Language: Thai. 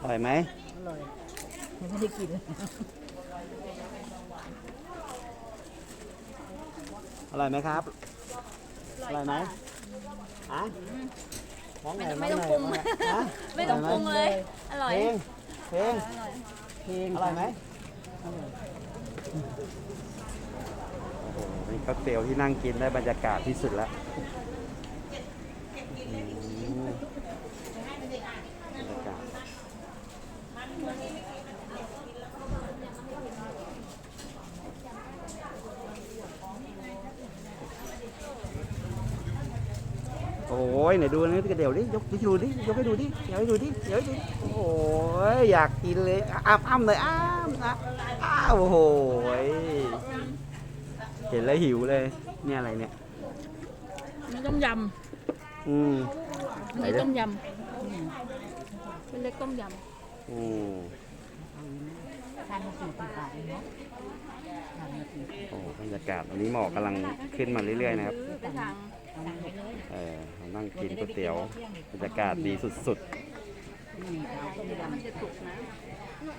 อร่อยไหมอร่อยยังไม่ได้กิน อร่อยไหมครับ อร่อยไหมอะมองหน่อยไม่มต้องหน่ยปรุงมหน่อยฮะไม่ต้องปรุงเลย อร่อย เพลงเพลงเพลงอร่อยไหมอร่อยโอ้โหนี่ค็อกเทลที่นั่งกินได้บรรยากาศที่สุดแล้วอืมบรรยากาศ โอ้ยไหนดูนี่กระเดี๋ยวดิยกไปดูดิยกให้ดูดิยกให้ดูดิยกให้ดูดิโอ้ยอยากกินเลยอ้ามอ้ามเลยอ้ามอะอ้าวโอ้โหยเห็นแล้วหิวเลยเนี่ยอะไรเนี่ยนี่ต้มยอืมำนี่ต้มยำเป็นเล็กต้มยอืมทานมาสี่สิบบาทเองเนาะทานมาสี่สิบโอ้บรรยากาศวันนี้หมอกกำลังขึ้นมาเรื่อยๆนะครับำไปทางสั่งไปเลยเออมา นั่งกินก๋วยเตี๋ยวบรรยากาศดีสุดนี่เอาต้มยมันจะสุกนะๆ